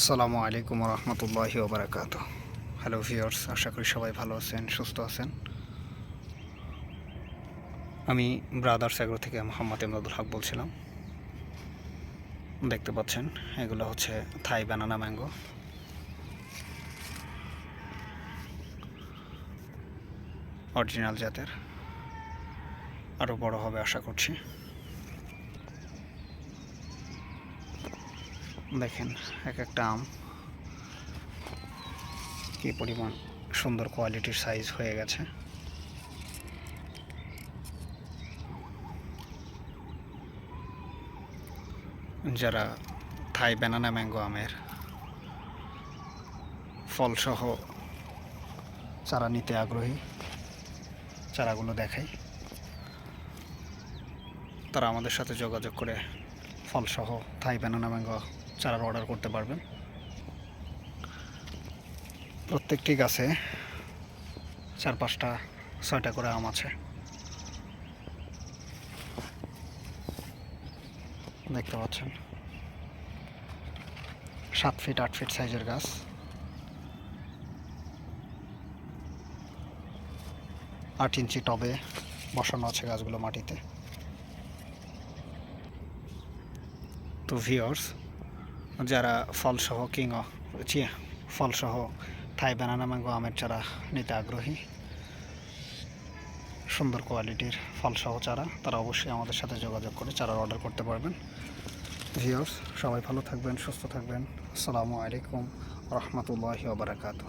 আসসালামু আলাইকুম রহমতুল্লাহি ওবরাকাত হ্যালো ভিওর্স আশা করি সবাই ভালো আছেন, সুস্থ আছেন। আমি ব্রাদার্স এগ্রো থেকে মোহাম্মদ ইমদাদুল হক বলছিলাম। দেখতে পাচ্ছেন, এগুলো হচ্ছে থাই ব্যানানা ম্যাঙ্গো অরিজিনাল জাতের। আরও বড় হবে আশা করছি। দেখেন, এক একটা আম। কি পরিমাণ সুন্দর কোয়ালিটির সাইজ হয়ে গেছে। যারা থাই ব্যানানা ম্যাঙ্গো আমের ফলসহ চারা নিতে আগ্রহী, চারাগুলো দেখাই। তারা আমাদের সাথে যোগাযোগ করে ফলসহ থাই ব্যানানা ম্যাঙ্গো চারার অর্ডার করতে পারবেন। প্রত্যেকটি গাছে চার পাঁচটা ছয়টা করে আম আছে। দেখতে পাচ্ছেন। সাত ফিট আট ফিট সাইজের গাছ। আট ইঞ্চি টবে বসানো আছে গাছগুলো মাটিতে। তো ভিওর্স যারা ফলসহ কিং চিয়া ফলসহ থাই বানানা ম্যাঙ্গো আমের চারা নিতে আগ্রহী, সুন্দর কোয়ালিটির ফলসহ চারা, তারা অবশ্যই আমাদের সাথে যোগাযোগ করে চারার অর্ডার করতে পারবেন। ভিওর্স সবাই ভালো থাকবেন, সুস্থ থাকবেন। আসসালামু আলাইকুম, রহমতুল্লাহ ওবরাকাতু